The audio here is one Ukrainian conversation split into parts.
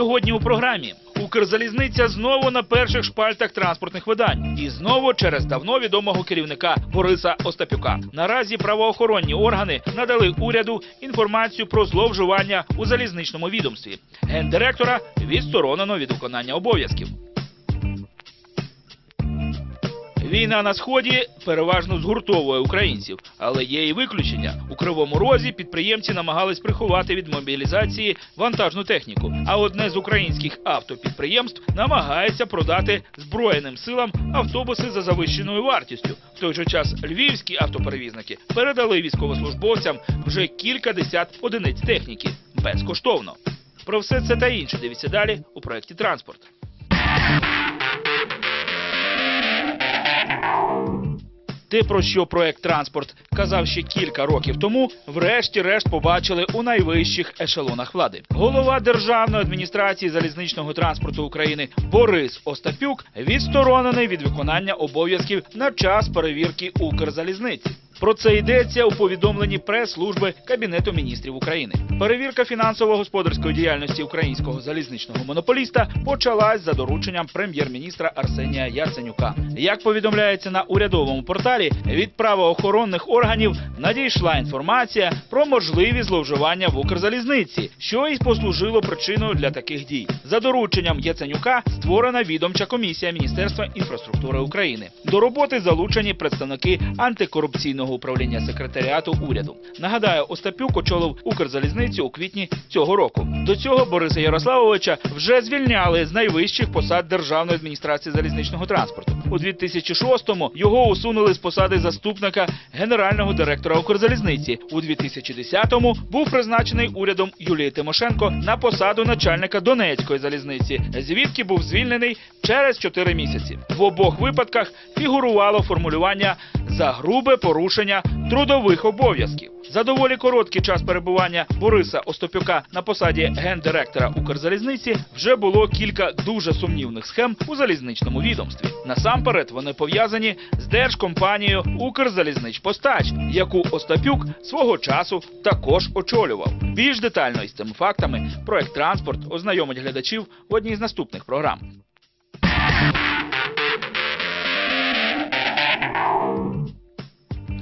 Сьогодні у програмі Укрзалізниця знову на перших шпальтах транспортних видань, і знову через давно відомого керівника Бориса Остапюка. Наразі правоохоронні органи надали уряду інформацію про зловживання у залізничному відомстві. Гендиректора відсторонено від виконання обов'язків. Війна на сході переважно згуртовує українців, але є і виключення. У кривому розі підприємці намагались приховати від мобілізації вантажну техніку. А одне з українських автопідприємств намагається продати збройним силам автобуси за завищеною вартістю. В той же час львівські автоперевізники передали військовослужбовцям вже кілька десят одиниць техніки безкоштовно. Про все це та інше дивіться далі у проєкті Транспорт. Те, про що проект транспорт казав ще кілька років тому, врешті-решт побачили у найвищих ешелонах влади. Голова державної адміністрації залізничного транспорту України Борис Остапюк відсторонений від виконання обов'язків на час перевірки Укрзалізниці. Про це йдеться у повідомленні прес-служби Кабінету міністрів України. Перевірка фінансово-господарської діяльності українського залізничного монополіста почалась за дорученням прем'єр-міністра Арсенія Яценюка. Як повідомляється на урядовому порталі, від правоохоронних органів надійшла інформація про можливі зловживання в Укрзалізниці, що і послужило причиною для таких дій. За дорученням Яценюка створена відомча комісія Міністерства інфраструктури України. До роботи залучені представники антикорупційного управління секретаріату уряду. Нагадаю, Остапюк очолив Укрзалізницю у квітні цього року. До цього Бориса Ярославовича вже звільняли з найвищих посад державної адміністрації залізничного транспорту. У 2006-му його усунули з посади заступника генерального директора Укрзалізниці. У 2010-му був призначений урядом Юлії Тимошенко на посаду начальника Донецької залізниці, звідки був звільнений через 4 місяці. В обох випадках фігурувало формулювання за грубе порушення трудових обов'язків. За доволі короткий час перебування Бориса Остапюка на посаді гендиректора Укрзалізниці вже було кілька дуже сумнівних схем у залізничному відомстві. Насамперед вони пов'язані з держкомпанією Укрзалізничпостач, яку Остапюк свого часу також очолював. Більш детально із цими фактами проект транспорт ознайомить глядачів в одній з наступних програм.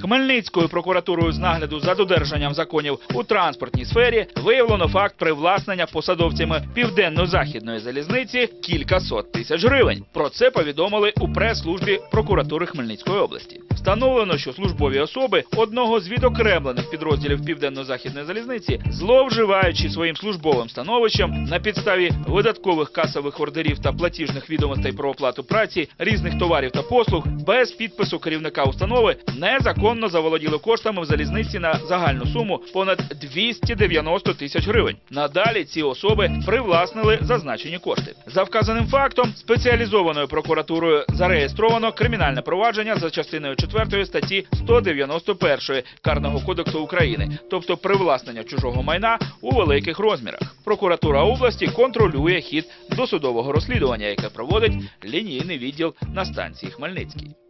Хмельницькою прокуратурою з нагляду за додержанням законів у транспортній сфері виявлено факт привласнення посадовцями південно-західної залізниці кілька сот тисяч гривень. Про це повідомили у прес-службі прокуратури Хмельницької області. Встановлено, що службові особи одного з відокремлених підрозділів південно-західної залізниці, зловживаючи своїм службовим становищем на підставі видаткових касових ордерів та платіжних відомостей про оплату праці різних товарів та послуг без підпису керівника установи незаконно заволоділи коштами в залізниці на загальну суму понад 290 тисяч гривень. Надалі ці особи привласнили зазначені кошти. За вказаним фактом спеціалізованою прокуратурою зареєстровано кримінальне провадження за частиною 4 статті 191 Карного кодексу України, тобто привласнення чужого майна у великих розмірах. Прокуратура області контролює хід досудового розслідування, яке проводить лінійний відділ на станції Хмельницький.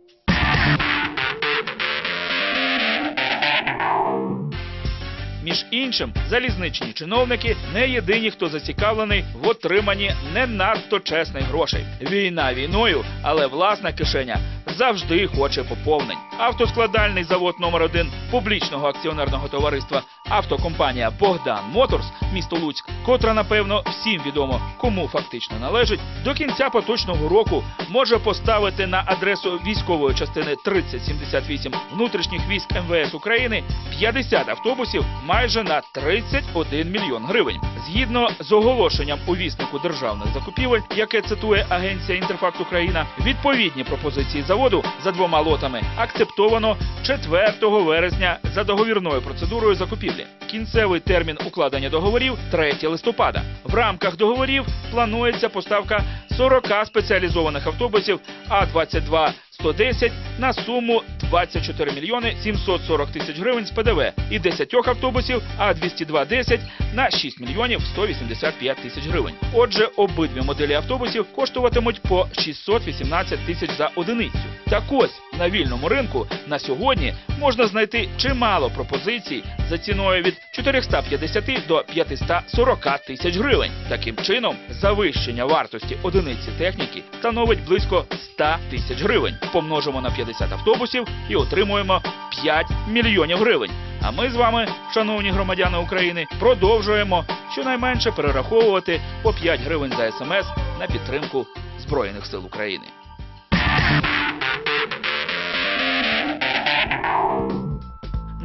Між іншим, залізничні чиновники не єдині, хто зацікавлений в отриманні не надто чесних грошей. Війна війною, але власна кишеня завжди хоче поповнень. Автоскладальний завод номер 1 публічного акціонерного товариства автокомпанія Богдан Моторс, місто Луцьк, котра напевно всім відомо, кому фактично належить, до кінця поточного року може поставити на адресу військової частини 3078 внутрішніх військ МВС України 50 автобусів майже на 31 мільйон гривень. Згідно з оголошенням у віснику державних закупівель, яке цитує агенція Інтерфакт Україна, відповідні пропозиції заводу за двома лотами акцептовано 4 вересня за договірною процедурою закупівлі. Кінцевий термін укладення договорів 3 листопада. В рамках договорів планується поставка 40 спеціалізованих автобусів А-22 110 на суму 24 мільйони 740 тисяч гривень з ПДВ і 10 автобусів А-202-10 на 6 мільйонів 185 тисяч гривень. Отже, обидві моделі автобусів коштуватимуть по 618 тисяч за одиницю. Так ось на вільному ринку на сьогодні можна знайти чимало пропозицій за ціною від 450 до 540 тисяч гривень. Таким чином, завищення вартості одиниці техніки становить близько 100 тисяч гривень. Помножимо на 50 автобусів і отримуємо 5 мільйонів гривень. А ми з вами, шановні громадяни України, продовжуємо щонайменше перераховувати по 5 гривень за смс на підтримку Збройних сил України.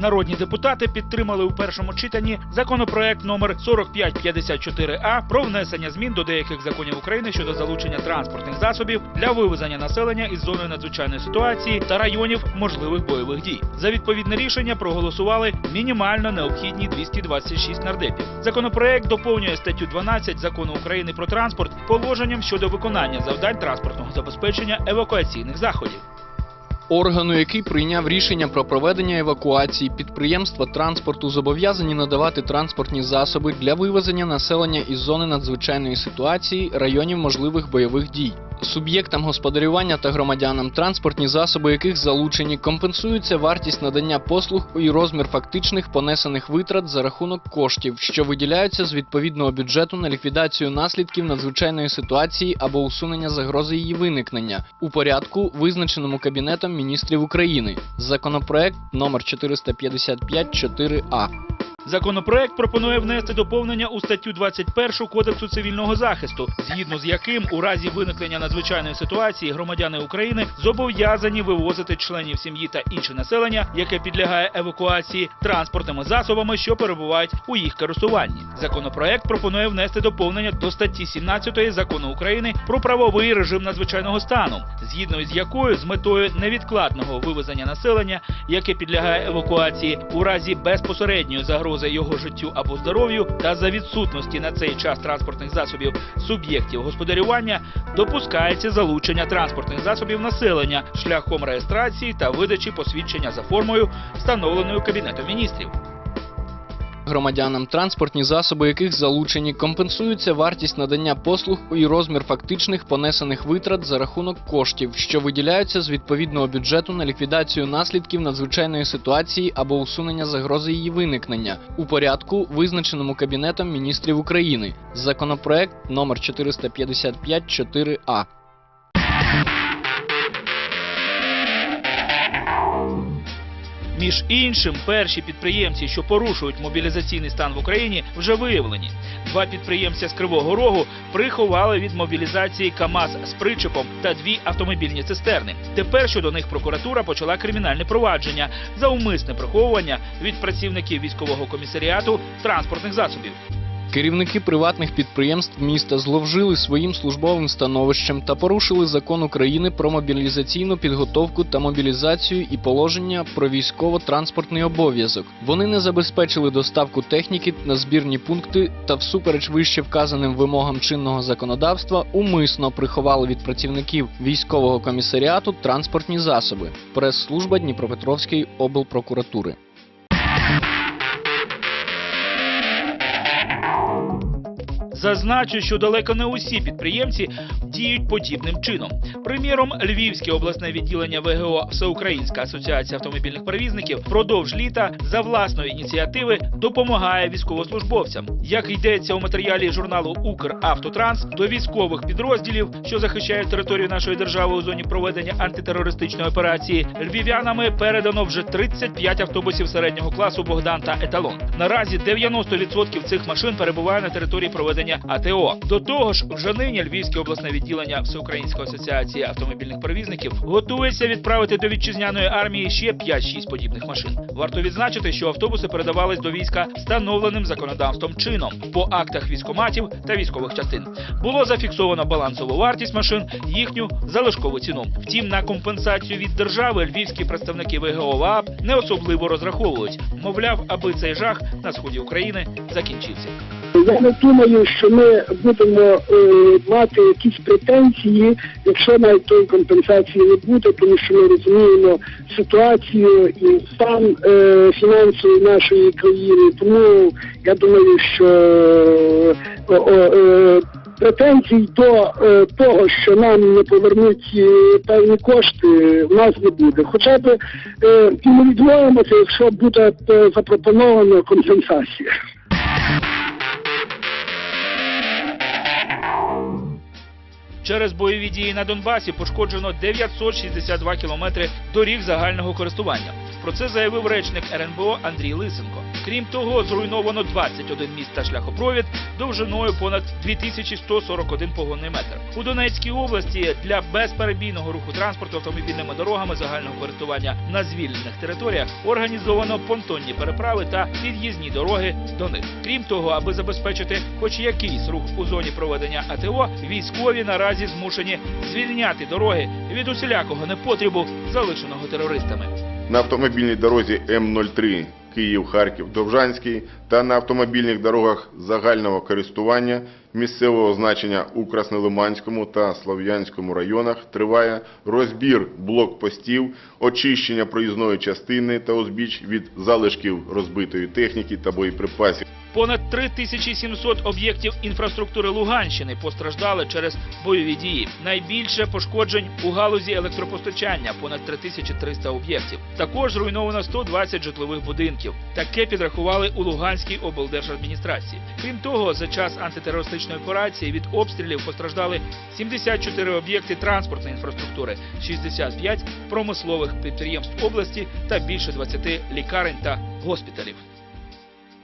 Народні депутати підтримали у першому читанні законопроект номер 4554А про внесення змін до деяких законів України щодо залучення транспортних засобів для вивезення населення із зони надзвичайної ситуації та районів можливих бойових дій. За відповідне рішення проголосували мінімально необхідні 226 нардепів. Законопроект доповнює статтю 12 закону України про транспорт положенням щодо виконання завдань транспортного забезпечення евакуаційних заходів. Органу, який прийняв рішення про проведення евакуації, підприємства транспорту зобов'язані надавати транспортні засоби для вивезення населення із зони надзвичайної ситуації районів можливих бойових дій. Суб'єктам господарювання та громадянам транспортні засоби, яких залучені, компенсується вартість надання послуг і розмір фактичних понесених витрат за рахунок коштів, що виділяються з відповідного бюджету на ліквідацію наслідків надзвичайної ситуації або усунення загрози її виникнення у порядку, визначеному Кабінетом міністрів України. Законопроект номер 455-4А. Законопроект пропонує внести доповнення у статтю 21 Кодексу цивільного захисту, згідно з яким у разі виникнення надзвичайної ситуації громадяни України зобов'язані вивозити членів сім'ї та інше населення, яке підлягає евакуації транспортними засобами, що перебувають у їх користуванні. Законопроект пропонує внести доповнення до статті 17 закону України про правовий режим надзвичайного стану, згідно з якою з метою невідкладного вивезення населення, яке підлягає евакуації у разі безпосередньої загрози його життю або здоров'ю, та за відсутності на цей час транспортних засобів суб'єктів господарювання, допускається залучення транспортних засобів населення шляхом реєстрації та видачі посвідчення за формою, встановленою Кабінетом міністрів. Громадянам транспортні засоби, яких залучені, компенсується вартість надання послуг і розмір фактичних понесених витрат за рахунок коштів, що виділяються з відповідного бюджету на ліквідацію наслідків надзвичайної ситуації або усунення загрози її виникнення у порядку, визначеному Кабінетом міністрів України. Законопроект номер 455-4А. Між іншим, перші підприємці, що порушують мобілізаційний стан в Україні, вже виявлені. Два підприємця з Кривого Рогу приховали від мобілізації КАМАЗ з причепом та дві автомобільні цистерни. Тепер щодо них прокуратура почала кримінальне провадження за умисне приховування від працівників військового комісаріату транспортних засобів. Керівники приватних підприємств міста зловжили своїм службовим становищем та порушили закон України про мобілізаційну підготовку та мобілізацію і положення про військово-транспортний обов'язок. Вони не забезпечили доставку техніки на збірні пункти та, всупереч вище вказаним вимогам чинного законодавства, умисно приховали від працівників військового комісаріату транспортні засоби. Прес-служба Дніпропетровської облпрокуратури. Зазначу, що далеко не усі підприємці діють подібним чином. Приміром, Львівське обласне відділення ВГО Всеукраїнська асоціація автомобільних перевізників впродовж літа за власної ініціативи допомагає військовослужбовцям. Як йдеться у матеріалі журналу Укравтотранс, до військових підрозділів, що захищають територію нашої держави у зоні проведення антитерористичної операції, львів'янами передано вже 35 автобусів середнього класу Богдан та Еталон. Наразі 90% цих машин перебуває на території проведення АТО. До того ж, вже нині Львівське обласне відділення Всеукраїнської асоціації автомобільних перевізників готується відправити до вітчизняної армії ще 5-6 подібних машин. Варто відзначити, що автобуси передавались до війська встановленим законодавством чином по актах військоматів та військових частин. Було зафіксовано балансову вартість машин, їхню залишкову ціну. Втім, на компенсацію від держави львівські представники ВГО ВААП не особливо розраховують. Мовляв, аби цей жах на сході України закінчився. Я не думаю, що ми будемо е, мати якісь претензії, якщо навіть тої компенсації не буде, тому що ми розуміємо ситуацію і стан е, фінансовий нашої країни. Тому я думаю, що е, е, претензій до е, того, що нам не повернуть е, певні кошти, в нас не буде. Хоча б е, і ми відмовимося, якщо буде е, запропоновано компенсація. Через бойові дії на Донбасі пошкоджено 962 кілометри доріг загального користування. Про це заявив речник РНБО Андрій Лисенко. Крім того, зруйновано 21 міст та шляхопровід довжиною понад 2141 погонний метр. У Донецькій області для безперебійного руху транспорту автомобільними дорогами загального користування на звільнених територіях організовано понтонні переправи та під'їзні дороги до них. Крім того, аби забезпечити хоч якийсь рух у зоні проведення АТО, військові наразі змушені звільняти дороги від усілякого непотрібу, залишеного терористами. На автомобільній дорозі М03 Київ-Харків Довжанський та на автомобільних дорогах загального користування місцевого значення у Краснолиманському та Слов'янському районах триває розбір блокпостів, очищення проїзної частини та узбіч від залишків розбитої техніки та боєприпасів. Понад 3700 об'єктів інфраструктури Луганщини постраждали через бойові дії. Найбільше пошкоджень у галузі електропостачання понад 3300 об'єктів. Також зруйновано 120 житлових будинків. Таке підрахували у Луганській облдержадміністрації. Крім того, за час антитерористичної операції від обстрілів постраждали 74 об'єкти транспортної інфраструктури, 65 промислових підприємств області та більше 20 лікарень та госпіталів.